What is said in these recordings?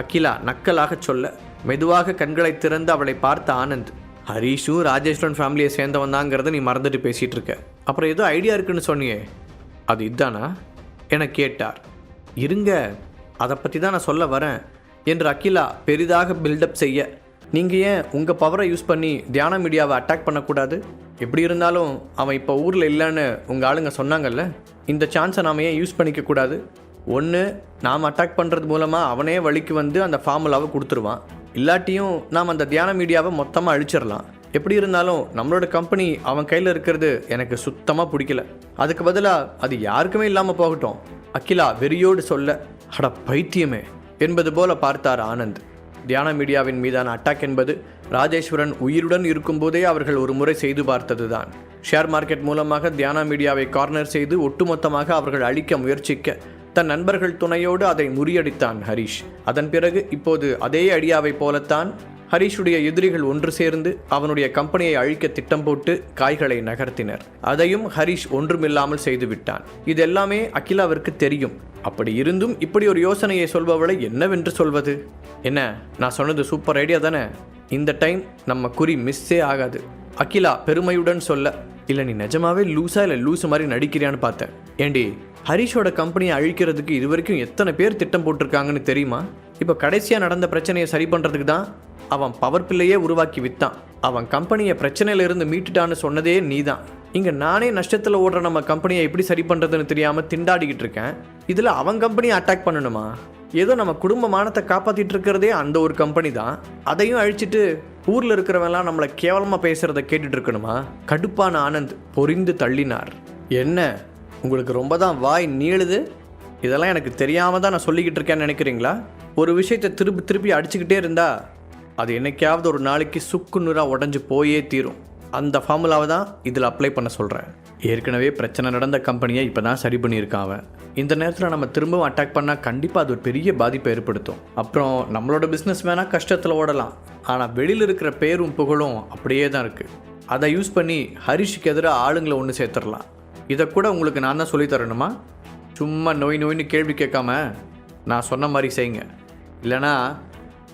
அகிலா நக்கலாக சொல்ல மெதுவாக கண்களை திறந்து அவளை பார்த்த ஆனந்த் ஹரீஷும் ராஜேஸ்வரன் ஃபேமிலியை சேர்ந்தவன் தாங்கிறத நீ மறந்துட்டு பேசிகிட்டு இருக்க. அப்புறம் ஏதோ ஐடியா இருக்குன்னு சொன்னியே. அது இதானா? என கேட்டார். இருங்க அதை பற்றி தான் நான் சொல்ல வரேன் என்று அகிலா பெரிதாக பில்டப் செய்ய நீங்கள் ஏன் உங்கள் பவரை யூஸ் பண்ணி தியான மீடியாவை அட்டாக் பண்ணக்கூடாது? எப்படி இருந்தாலும் அவன் இப்போ ஊரில் இல்லைன்னு உங்கள் ஆளுங்க சொன்னாங்கல்ல இந்த சான்ஸை நாம் ஏன் யூஸ் பண்ணிக்க கூடாது ஒன்று நாம் அட்டாக் பண்ணுறது மூலமாக அவனே வழிக்கு வந்து அந்த ஃபார்முலாவை கொடுத்துருவான். இல்லாட்டியும் நாம் அந்த தியான மீடியாவை மொத்தமாக அழிச்சிடலாம். எப்படி இருந்தாலும் நம்மளோட கம்பெனி அவன் கையில் இருக்கிறது எனக்கு சுத்தமாக பிடிக்கல. அதுக்கு பதிலாக அது யாருக்குமே இல்லாமல் போகட்டும். அகிலா வெறியோடு சொல்ல அட பைத்தியமே என்பது போல பார்த்தார் ஆனந்த். தியான மீடியாவின் மீதான அட்டாக் என்பது ராஜேஸ்வரன் உயிருடன் இருக்கும்போதே அவர்கள் ஒரு முறை செய்து பார்த்ததுதான். ஷேர் மார்க்கெட் மூலமாக தியானா மீடியாவை கார்னர் செய்து ஒட்டுமொத்தமாக அவர்கள் அழிக்க முயற்சிக்க தன் நண்பர்கள் துணையோடு அதை முறியடித்தான் ஹரிஷ். அதன் பிறகு இப்போது அதே ஐடியாவைப் போலத்தான் ஹரீஷுடைய எதிரிகள் ஒன்று சேர்ந்து அவனுடைய கம்பெனியை அழிக்க திட்டம் போட்டு காய்களை நகர்த்தினர். அதையும் ஹரிஷ் ஒன்றுமில்லாமல் செய்துவிட்டான். இதெல்லாமே அகிலாவிற்கு தெரியும். அப்படி இருந்தும் இப்படி ஒரு யோசனையை சொல்பவளை என்னவென்று சொல்வது? என்ன? நான் சொன்னது சூப்பர் ஐடியா தானே? இந்த டைம் நம்ம குறி மிஸ்ஸே ஆகாது. அகிலா பெருமையுடன் சொல்ல இல்லை நீ நிஜமாவே லூஸாக இல்லை லூசு மாதிரி நடிக்கிறியான்னு பார்த்தேன். ஏண்டி ஹரிஷோட கம்பெனியை அழிக்கிறதுக்கு இது வரைக்கும் எத்தனை பேர் திட்டம் போட்டிருக்காங்கன்னு தெரியுமா? இப்போ கடைசியாக நடந்த பிரச்சனையை சரி பண்ணுறதுக்கு தான் அவன் பவர் பில்லையே உருவாக்கி விற்றான் அவன் கம்பெனியை பிரச்சனையில இருந்து மீட்டுட்டான்னு சொன்னதே நீ தான் இங்கே நானே நஷ்டத்தில் ஓடுற நம்ம கம்பெனியை எப்படி சரி பண்ணுறதுன்னு தெரியாமல் திண்டாடிக்கிட்டு இருக்கேன். இதில் அவன் கம்பெனியை அட்டாக் பண்ணணுமா? ஏதோ நம்ம குடும்ப மானத்தை காப்பாற்றிட்டு இருக்கிறதே அந்த ஒரு கம்பெனி தான் அதையும் அழிச்சிட்டு ஊரில் இருக்கிறவெல்லாம் நம்மளை கேவலமாக பேசுகிறத கேட்டுட்டு இருக்கணுமா? கடுப்பான ஆனந்த் பொரிந்து தள்ளினார். என்ன? உங்களுக்கு ரொம்ப தான் வாய் நீளுது? இதெல்லாம் எனக்கு தெரியாமல் தான் நான் சொல்லிக்கிட்டு இருக்கேன்னு நினைக்கிறீங்களா? ஒரு விஷயத்தை திருப்பி திருப்பி அடிச்சுக்கிட்டே இருந்தா அது என்னைக்காவது ஒரு நாளைக்கு சுக்கு நூறாக உடஞ்சி போயே தீரும். அந்த ஃபார்முலாவை தான் இதில் அப்ளை பண்ண சொல்கிறேன் ஏற்கனவே பிரச்சனை நடந்த கம்பெனியை இப்போ தான் சரி பண்ணியிருக்கான் அவன். இந்த நேரத்தில் நம்ம திரும்பவும் அட்டாக் பண்ணால் கண்டிப்பாக அது ஒரு பெரிய பாதிப்பை ஏற்படுத்தும். அப்புறம் நம்மளோட பிஸ்னஸ் வேணால் கஷ்டத்தில் ஓடலாம். ஆனால் வெளியில் இருக்கிற பேரும் புகழும் அப்படியே தான் இருக்குது அதை யூஸ் பண்ணி ஹரிஷுக்கு எதிராக ஆளுங்களை ஒன்று சேர்த்துடலாம். இதை கூட உங்களுக்கு நான் தான் சொல்லித் தரணுமா? சும்மா நோய் நோய்னு கேள்வி கேட்காம நான் சொன்ன மாதிரி செய்யுங்க. இல்லைனா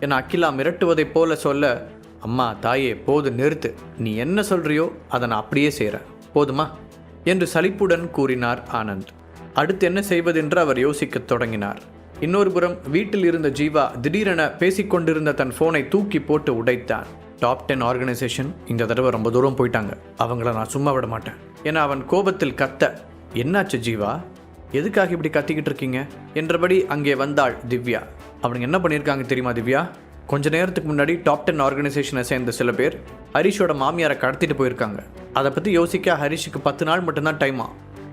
என்னை அக்கிலா மிரட்டுவதைப் போல சொல்ல அம்மா தாயே போது நிறுத்து. நீ என்ன சொல்கிறியோ அதை நான் அப்படியே செய்கிறேன் போதுமா? என்று சலிப்புடன் கூறினார் ஆனந்த். அடுத்து என்ன செய்வதென்று அவர் யோசிக்கத் தொடங்கினார். இன்னொரு புறம் வீட்டில் இருந்த ஜீவா திடீரென பேசிக்கொண்டிருந்த தன் ஃபோனை தூக்கி போட்டு உடைத்தான். டாப் டென் ஆர்கனைசேஷன் இந்த தடவை ரொம்ப தூரம் போயிட்டாங்க. அவங்கள நான் சும்மா விட மாட்டேன். என அவன் கோபத்தில் கத்த என்னாச்சு ஜீவா? எதுக்காக இப்படி கத்திக்கிட்டு இருக்கீங்க? என்றபடி அங்கே வந்தாள் திவ்யா. அவனுங்க என்ன பண்ணியிருக்காங்க தெரியுமா திவ்யா? கொஞ்ச நேரத்துக்கு முன்னாடி டாப் டென் ஆர்கனைசேஷனை சேர்ந்த சில பேர் ஹரிஷோட மாமியாரை கடத்திட்டு போயிருக்காங்க. அதை பற்றி யோசிக்க ஹரிஷுக்கு பத்து நாள் மட்டும்தான் டைமா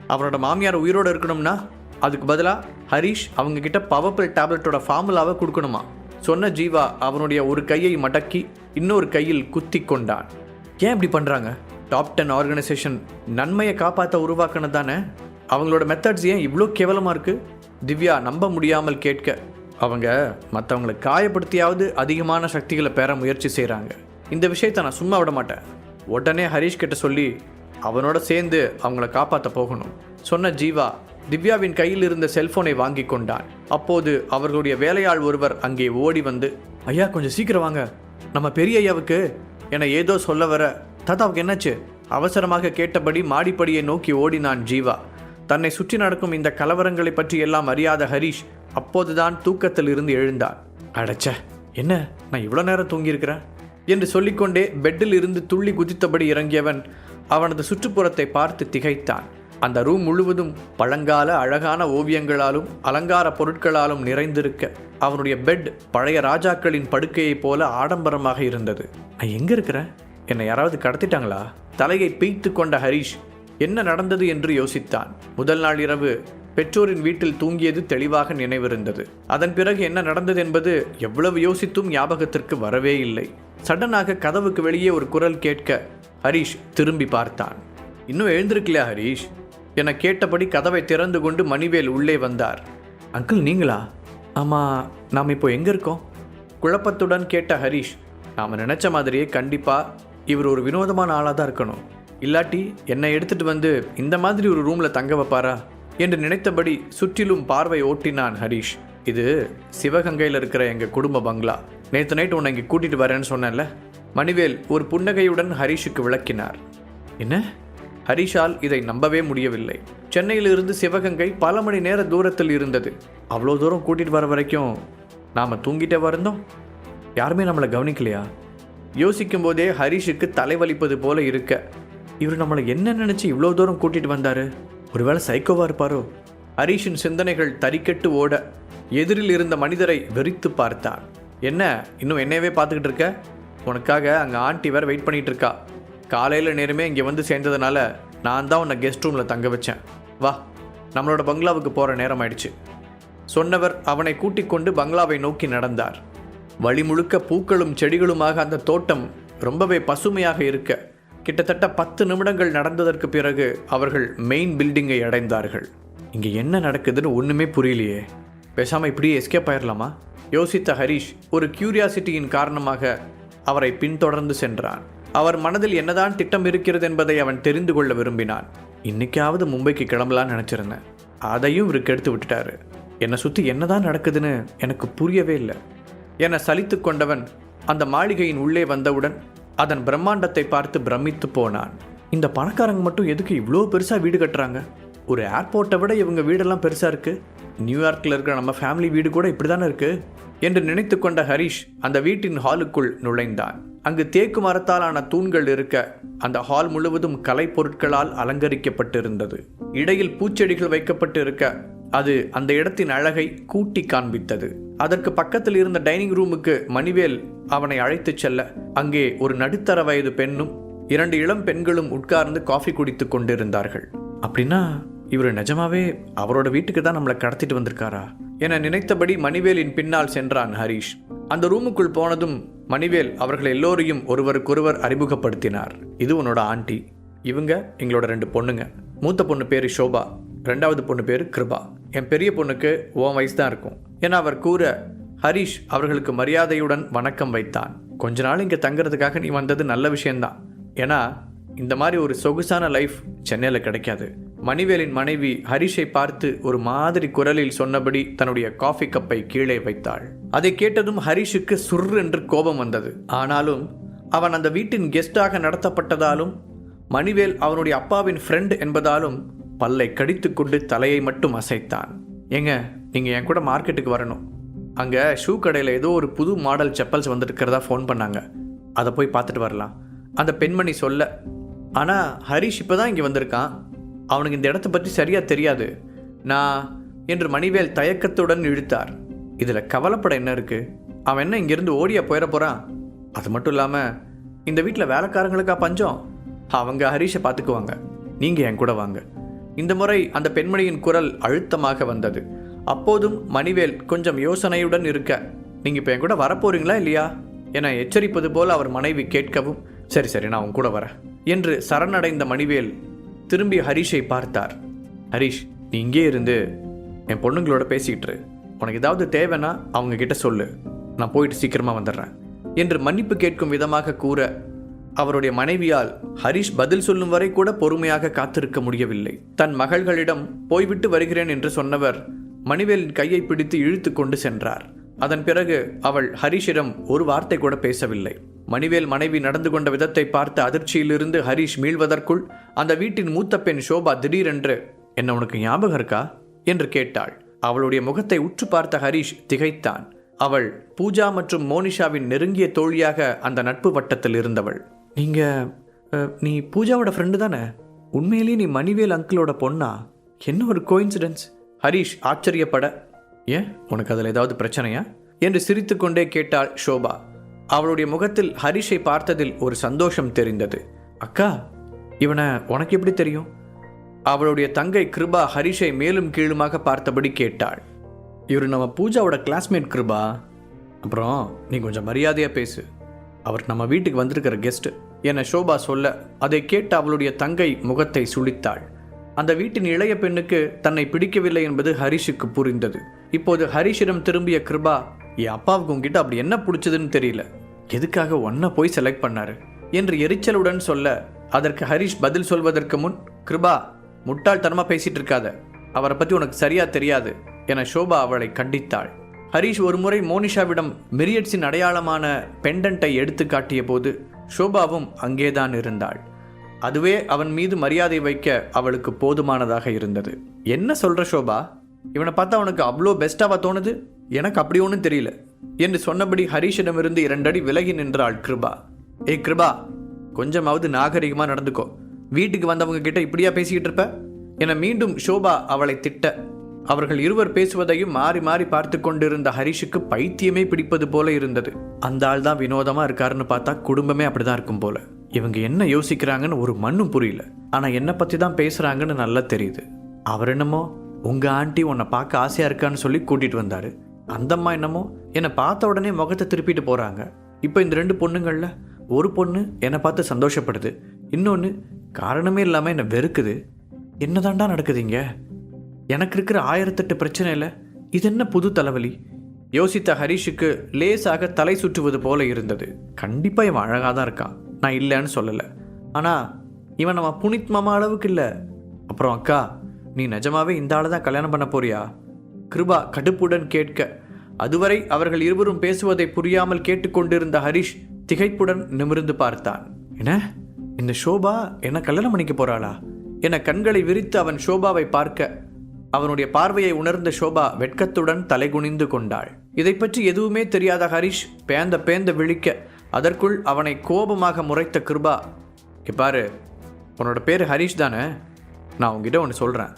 அவரோட மாமியார் உயிரோடு இருக்கணும்னா அதுக்கு பதிலாக ஹரிஷ் அவங்கக்கிட்ட கிட்ட டேப்லெட்டோட ஃபார்முலாவை கொடுக்கணுமா? சொன்ன ஜீவா அவனுடைய ஒரு கையை மடக்கி இன்னொரு கையில் குத்தி கொண்டான். ஏன் இப்படி பண்ணுறாங்க டாப் டென் ஆர்கனைசேஷன் நன்மையை காப்பாற்ற உருவாக்கினது தானே? அவங்களோட மெத்தட்ஸ் ஏன் இவ்வளோ கேவலமாக இருக்குது திவ்யா நம்ப முடியாமல் கேட்க அவங்க மற்றவங்களை காயப்படுத்தியாவது அதிகமான சக்திகளை பெற முயற்சி செய்கிறாங்க இந்த விஷயத்தை நான் சும்மா விட மாட்டேன். உடனே ஹரிஷ் கிட்ட சொல்லி அவனோட சேர்ந்து அவங்கள காப்பாற்ற போகணும். சொன்ன ஜீவா திவ்யாவின் கையில் இருந்த செல்போனை வாங்கி கொண்டான். அப்போது அவர்களுடைய வேலையாள் ஒருவர் அங்கே ஓடி வந்து ஐயா கொஞ்சம் சீக்கிரம் வாங்க. நம்ம பெரிய ஐயாவுக்கு என ஏதோ சொல்ல வர தாத்தாவுக்கு என்னாச்சு? அவசரமாக கேட்டபடி மாடிப்படியை நோக்கி ஓடினான் ஜீவா. தன்னை சுற்றி நடக்கும் இந்த கலவரங்களை பற்றி எல்லாம் அறியாத ஹரிஷ் அப்போதுதான் தூக்கத்தில் இருந்து எழுந்தார் அடச்ச என்ன நான் இவ்வளோ நேரம் தூங்கியிருக்கிறேன்? என்று சொல்லிக்கொண்டே பெட்டில் இருந்து துள்ளி குதித்தபடி இறங்கியவன் அவனது சுற்றுப்புறத்தை பார்த்து திகைத்தான். அந்த ரூம் முழுவதும் பழங்கால அழகான ஓவியங்களாலும் அலங்கார பொருட்களாலும் நிறைந்திருக்க அவனுடைய பெட் பழைய ராஜாக்களின் படுக்கையைப் போல ஆடம்பரமாக இருந்தது. நான் எங்கே இருக்கிறேன்? என்னை யாராவது கடத்திட்டாங்களா? தலையை பீய்த்து கொண்ட ஹரிஷ் என்ன நடந்தது என்று யோசித்தான். முதல் நாள் இரவு பெற்றோரின் வீட்டில் தூங்கியது தெளிவாக நினைவிருந்தது. அதன் பிறகு என்ன நடந்தது என்பது எவ்வளவு யோசித்தும் ஞாபகத்திற்கு வரவே இல்லை. சடனாக கதவுக்கு வெளியே ஒரு குரல் கேட்க ஹரிஷ் திரும்பி பார்த்தான். இன்னும் எழுந்திருக்கலையா ஹரிஷ்? என கேட்டபடி கதவை திறந்து கொண்டு மணிவேல் உள்ளே வந்தார். அங்கிள் நீங்களா? ஆமாம் நாம் இப்போ எங்கே இருக்கோம்? குழப்பத்துடன் கேட்ட ஹரிஷ் நாம் நினச்ச மாதிரியே கண்டிப்பாக இவர் ஒரு வினோதமான ஆளாக தான் இருக்கணும். இல்லாட்டி என்னை எடுத்துட்டு வந்து இந்த மாதிரி ஒரு ரூமில் தங்க வைப்பாரா என்று நினைத்தபடி சுற்றிலும் பார்வை ஓட்டினான் ஹரிஷ். இது சிவகங்கையில் இருக்கிற எங்கள் குடும்ப பங்களா. நேற்று நைட் உன்னை இங்கே கூட்டிகிட்டு வரேன்னு சொன்னேன்ல. மணிவேல் ஒரு புன்னகையுடன் ஹரிஷுக்கு விளக்கினார். என்ன? ஹரிஷால் இதை நம்பவே முடியவில்லை. சென்னையிலிருந்து சிவகங்கை பல மணி நேர தூரத்தில் இருந்தது. அவ்வளோ தூரம் கூட்டிகிட்டு வர வரைக்கும் நாம் தூங்கிட்டே வரந்தோம் யாருமே நம்மளை கவனிக்கலையா? யோசிக்கும் போதே ஹரிஷுக்கு தலைவலிப்பது போல இருக்க. இவர் நம்மளை என்ன நினச்சி இவ்வளோ தூரம் கூட்டிகிட்டு வந்தார்? ஒருவேளை சைக்கோவாக இருப்பாரோ? ஹரீஷின் சிந்தனைகள் தறிக்கெட்டு ஓட எதிரில் இருந்த மனிதரை வெறித்து பார்த்தான் என்ன இன்னும் என்னையவே பார்த்துக்கிட்டு இருக்க? உனக்காக அங்கே ஆண்டி வேறு வெயிட் பண்ணிகிட்டு இருக்கா. காலையில் நேரமே இங்கே வந்து சேர்ந்ததுனால நான் தான் உன்னை கெஸ்ட் ரூமில் தங்க வச்சேன். வா நம்மளோட பங்களாவுக்கு போகிற நேரம் ஆயிடுச்சு. சொன்னவர் அவனை கூட்டிக் கொண்டு பங்களாவை நோக்கி நடந்தார். வழி முழுக்க பூக்களும் செடிகளுமாக அந்த தோட்டம் ரொம்பவே பசுமையாக இருக்க கிட்டத்தட்ட பத்து நிமிடங்கள் நடந்ததற்கு பிறகு அவர்கள் மெயின் பில்டிங்கை அடைந்தார்கள். இங்கே என்ன நடக்குதுன்னு ஒன்றுமே புரியலையே. பேசாமல் இப்படியே எஸ்கேப் ஆயிடலாமா யோசித்த ஹரிஷ் ஒரு கியூரியாசிட்டியின் காரணமாக அவரை பின்தொடர்ந்து சென்றான். அவர் மனதில் என்னதான் திட்டம் இருக்கிறது என்பதை அவன் தெரிந்து கொள்ள விரும்பினான். இன்னைக்காவது மும்பைக்கு கிளம்பலான்னு நினச்சிருந்தேன். அதையும் இவருக்கு எடுத்து விட்டுட்டாரு. என்னை சுற்றி என்னதான் நடக்குதுன்னு எனக்கு புரியவே இல்லை. என சலித்து கொண்டவன் அந்த மாளிகையின் உள்ளே வந்தவுடன் அதன் பிரம்மாண்டத்தை பார்த்து பிரமித்து போனான். இந்த பணக்காரங்க மட்டும் எதுக்கு இவ்வளோ பெருசாக வீடு கட்டுறாங்க? ஒரு ஏர்போர்ட்டை விட இவங்க வீடெல்லாம் பெருசாக இருக்கு. நியூயார்க்கில் இருக்கிற நம்ம ஃபேமிலி வீடு கூட இப்படி தானே இருக்கு? என்று நினைத்து கொண்ட ஹரிஷ் அந்த வீட்டின் ஹாலுக்குள் நுழைந்தான். அங்கு தேக்கு மரத்தாலான தூண்கள் இருக்க அந்த ஹால் முழுவதும் கலை பொருட்களால் அலங்கரிக்கப்பட்டிருந்தது. இடையில் பூச்செடிகள் வைக்கப்பட்டு இருக்க அது அந்த இடத்தின் அழகை கூட்டி காண்பித்தது. அதற்கு பக்கத்தில் இருந்த டைனிங் ரூமுக்கு மணிவேல் அவனை அழைத்துச் செல்ல அங்கே ஒரு நடுத்தர வயது பெண்ணும் இரண்டு இளம் பெண்களும் உட்கார்ந்து காஃபி குடித்துக் கொண்டிருந்தார்கள். அப்படின்னா இவர் நிஜமாவே அவரோட வீட்டுக்கு தான் நம்மளை கடத்திட்டு வந்திருக்காரா? என நினைத்தபடி மணிவேலின் பின்னால் சென்றான் ஹரிஷ். அந்த ரூமுக்குள் போனதும் மணிவேல் அவர்கள் எல்லோரையும் ஒருவருக்கொருவர் அறிமுகப்படுத்தினார். இது உன்னோட ஆண்டி. இவங்க எங்களோட ரெண்டு பொண்ணுங்க. மூத்த பொண்ணு பேரு ஷோபா. ரெண்டாவது பொண்ணு பேரு கிருபா. என் பெரிய பொண்ணுக்கு ஓன் வயசு தான் இருக்கும். என அவர் கூற ஹரிஷ் அவர்களுக்கு மரியாதையுடன் வணக்கம் வைத்தான். கொஞ்ச நாள் இங்கே தங்குறதுக்காக நீ வந்தது நல்ல விஷயம்தான். ஏன்னா இந்த மாதிரி ஒரு சொகுசான லைஃப் சென்னையில் கிடைக்காது. மணிவேலின் மனைவி ஹரிஷை பார்த்து ஒரு மாதிரி குரலில் சொன்னபடி தன்னுடைய காஃபி கப்பை கீழே வைத்தாள். அதை கேட்டதும் ஹரிஷுக்கு சுர் என்று கோபம் வந்தது. ஆனாலும் அவன் அந்த வீட்டின் கெஸ்டாக நடத்தப்பட்டதாலும் மணிவேல் அவனுடைய அப்பாவின் ஃப்ரெண்ட் என்பதாலும் பல்லை கடித்துக்கொண்டு தலையை மட்டும் அசைத்தான். ஏங்க நீங்கள் என் கூட மார்க்கெட்டுக்கு வரணும். அங்கே ஷூ கடையில் ஏதோ ஒரு புது மாடல் செப்பல்ஸ் வந்துருக்கிறதா ஃபோன் பண்ணாங்க. அதை போய் பார்த்துட்டு வரலாம். அந்த பெண்மணி சொல்ல ஆனால் ஹரிஷ் இப்போ தான் இங்கே வந்திருக்கான். அவனுக்கு இந்த இடத்த பற்றி சரியாக தெரியாது. நான் என்று மணிவேல் தயக்கத்துடன் இழுத்தார். இதில் கவலைப்பட என்ன இருக்குது அவன் என்ன இங்கேருந்து ஓடியா போயிட போகிறான் அது மட்டும் இல்லாமல் இந்த வீட்டில் வேலைக்காரங்களுக்கா பஞ்சம்? அவங்க ஹரிஷை பார்த்துக்குவாங்க. நீங்கள் என் கூட வாங்க. இந்த முறை அந்த பெண்மணியின் குரல் அழுத்தமாக வந்தது. அப்போதும் மணிவேல் கொஞ்சம் யோசனையுடன் இருக்க நீங்கள் இப்போ என் கூட வரப்போறீங்களா இல்லையா? என எச்சரிப்பது போல் அவர் மனைவி கேட்கவும் சரி சரி நான் உன் கூட வரேன் என்று சரணடைந்த மணிவேல் திரும்பி ஹரிஷை பார்த்தார். ஹரிஷ் நீ இங்கே இருந்து என் பொண்ணுங்களோட பேசிக்கிட்டு உனக்கு ஏதாவது தேவைன்னா அவங்க கிட்ட சொல்லு. நான் போயிட்டு சீக்கிரமாக வந்துடுறேன் என்று மன்னிப்பு கேட்கும் விதமாக கூற அவருடைய மனைவியால் ஹரிஷ் பதில் சொல்லும் வரை கூட பொறுமையாக காத்திருக்க முடியவில்லை. தன் மகள்களிடம் போய்விட்டு வருகிறேன் என்று சொன்னவர் மணிவேலின் கையை பிடித்து இழுத்து கொண்டு சென்றார். அதன் பிறகு அவள் ஹரிஷிடம் ஒரு வார்த்தை கூட பேசவில்லை. மணிவேல் மனைவி நடந்து கொண்ட விதத்தை பார்த்த அதிர்ச்சியிலிருந்து ஹரிஷ் மீள்வதற்குள் அந்த வீட்டின் மூத்த பெண் சோபா திடீரென்று என்ன உனக்கு ஞாபகம் இருக்கா? என்று கேட்டாள். அவளுடைய முகத்தை உற்று பார்த்த ஹரிஷ் திகைத்தான். அவள் பூஜா மற்றும் மோனிஷாவின் நெருங்கிய தோழியாக அந்த நட்பு வட்டத்தில் இருந்தவள். நீங்க நீ பூஜாவோட ஃப்ரெண்டு தானே? உண்மையிலேயே நீ மணிவேல் அங்கிளோட பொண்ணா? என்ன ஒரு கோயின்சிடென்ஸ் ஹரிஷ் ஆச்சரியப்பட ஏன் உனக்கு அதில் ஏதாவது பிரச்சனையா? என்று சிரித்துக்கொண்டே கேட்டாள் ஷோபா. அவளுடைய முகத்தில் ஹரிஷை பார்த்ததில் ஒரு சந்தோஷம் தெரிந்தது. அக்கா இவனை உனக்கு எப்படி தெரியும்? அவளுடைய தங்கை கிருபா ஹரிஷை மேலும் கீழுமாக பார்த்தபடி கேட்டாள். இவர் நம்ம பூஜாவோட கிளாஸ்மேட் கிருபா. அப்புறம் நீ கொஞ்சம் மரியாதையாக பேசு. அவர் நம்ம வீட்டுக்கு வந்திருக்கிற கெஸ்ட் என ஷோபா சொல்ல அதை கேட்டு அவளுடைய தங்கை முகத்தை சுளித்தாள் அந்த வீட்டின் இளைய பெண்ணுக்கு தன்னை பிடிக்கவில்லை என்பது ஹரிஷுக்கு புரிந்தது. இப்போது ஹரிஷிடம் திரும்பிய கிருபா என் அப்பாவுக்கு உங்ககிட்ட அப்படி என்ன பிடிச்சதுன்னு தெரியல. எதுக்காக ஒன்ன போய் செலக்ட் பண்ணாரு? என்று எரிச்சலுடன் சொல்ல அதற்கு ஹரிஷ் பதில் சொல்வதற்கு முன் கிருபா முட்டாள்தனமா பேசிட்டு இருக்காத. அவரை பத்தி உனக்கு சரியா தெரியாது என ஷோபா அவளை கண்டித்தாள். ஹரிஷ் ஒருமுறை மோனிஷாவிடம் மிரியட்ஸின் அடையாளமான பெண்டன்ட்டை எடுத்து காட்டிய போது ஷோபாவும் அங்கேதான் இருந்தாள். அதுவே அவன் மீது மரியாதை வைக்க அவளுக்கு போதுமானதாக இருந்தது. என்ன சொல்ற ஷோபா? இவனை பார்த்தா அவனுக்கு அவ்வளோ பெஸ்ட்டாக தோணுது? எனக்கு அப்படி ஒன்றும் தெரியல. என்று சொன்னபடி ஹரிஷிடமிருந்து இரண்டடி விலகி நின்றாள் கிருபா. ஏய் கிருபா கொஞ்சமாவது நாகரிகமாக நடந்துக்கோ. வீட்டுக்கு வந்தவங்க கிட்ட இப்படியா பேசிக்கிட்டு இருப்ப? என மீண்டும் ஷோபா அவளை திட்ட அவர்கள் இருவர் பேசுவதையும் மாறி மாறி பார்த்து கொண்டிருந்த ஹரிஷுக்கு பைத்தியமே பிடிப்பது போல இருந்தது. அந்த ஆள் தான் வினோதமாக இருக்காருன்னு பார்த்தா குடும்பமே அப்படிதான் இருக்கும் போல. இவங்க என்ன யோசிக்கிறாங்கன்னு ஒரு மண்ணும் புரியல. ஆனால் என்னை பற்றி தான் பேசுகிறாங்கன்னு நல்லா தெரியுது. அவர் என்னமோ உங்கள் ஆண்டி உன்னை பார்க்க ஆசையாக இருக்கான்னு சொல்லி கூட்டிகிட்டு வந்தார். அந்தம்மா என்னமோ என்னை பார்த்த உடனே முகத்தை திருப்பிட்டு போகிறாங்க இப்போ இந்த ரெண்டு பொண்ணுங்களில் ஒரு பொண்ணு என்னை பார்த்து சந்தோஷப்படுது. இன்னொன்று காரணமே இல்லாமல் என்னை வெறுக்குது. என்னதாண்டா நடக்குதுங்க எனக்கு இருக்கிற ஆயிரத்தெட்டு பிரச்சனை இல்லை இது என்ன புது தலைவலி? யோசித்த ஹரிஷுக்கு லேசாக தலை சுற்றுவது போல இருந்தது. கண்டிப்பாக இவன் அழகாக தான் இருக்கான். நான் இல்லைன்னு சொல்லலை. ஆனால் இவன் நம்ம புனித் மாமா அளவுக்கு இல்லை. அப்புறம் அக்கா நீ நிஜமாவே இந்த ஆளை தான் கல்யாணம் பண்ண போறியா? கிருபா கடுப்புடன் கேட்க அதுவரை அவர்கள் இருவரும் பேசுவதை புரியாமல் கேட்டுக்கொண்டிருந்த ஹரிஷ் திகைப்புடன் நிமிர்ந்து பார்த்தான். என்ன? இந்த ஷோபா என்ன கல்யாணம் பண்ணிக்க போறாளா? என கண்களை விரித்து அவன் ஷோபாவை பார்க்க அவனுடைய பார்வையை உணர்ந்த ஷோபா வெட்கத்துடன் தலைகுனிந்து கொண்டாள். இதை பற்றி எதுவுமே தெரியாத ஹரிஷ் பேந்த பேந்த விழிக்க அதற்குள் அவனை கோபமாக முறைத்த கிருபா பாரு உன்னோட பேர் ஹரிஷ் தானே? நான் உங்ககிட்ட ஒன்று சொல்கிறேன்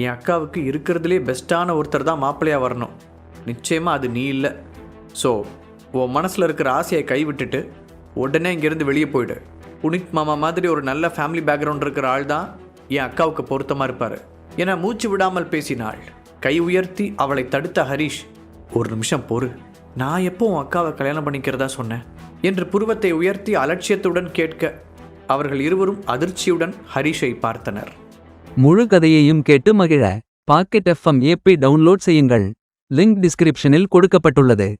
என் அக்காவுக்கு இருக்கிறதுலே பெஸ்ட்டான ஒருத்தர் தான் மாப்பிள்ளையாக வரணும். நிச்சயமாக அது நீ இல்லை. ஸோ உன் மனசில் இருக்கிற ஆசையை கைவிட்டுட்டு உடனே இங்கேருந்து வெளியே போயிடு. புனித் மாமா மாதிரி ஒரு நல்ல ஃபேமிலி பேக்ரவுண்ட் இருக்கிற ஆள் தான் என் அக்காவுக்கு பொருத்தமாக இருப்பார். என மூச்சு விடாமல் பேசினாள். கை உயர்த்தி அவளை தடுத்த ஹரிஷ் ஒரு நிமிஷம் பொறு. நான் எப்போ உன் அக்காவை கல்யாணம் பண்ணிக்கிறதா சொன்னேன்? என்று புருவத்தை உயர்த்தி அலட்சியத்துடன் கேட்க அவர்கள் இருவரும் அதிர்ச்சியுடன் ஹரிஷை பார்த்தனர். முழு கதையையும் கேட்டு மகிழ. பாக்கெட் எஃப்எம் ஏபி டவுன்லோட் செய்யுங்கள். லிங்க் டிஸ்கிரிப்ஷனில் கொடுக்கப்பட்டுள்ளது.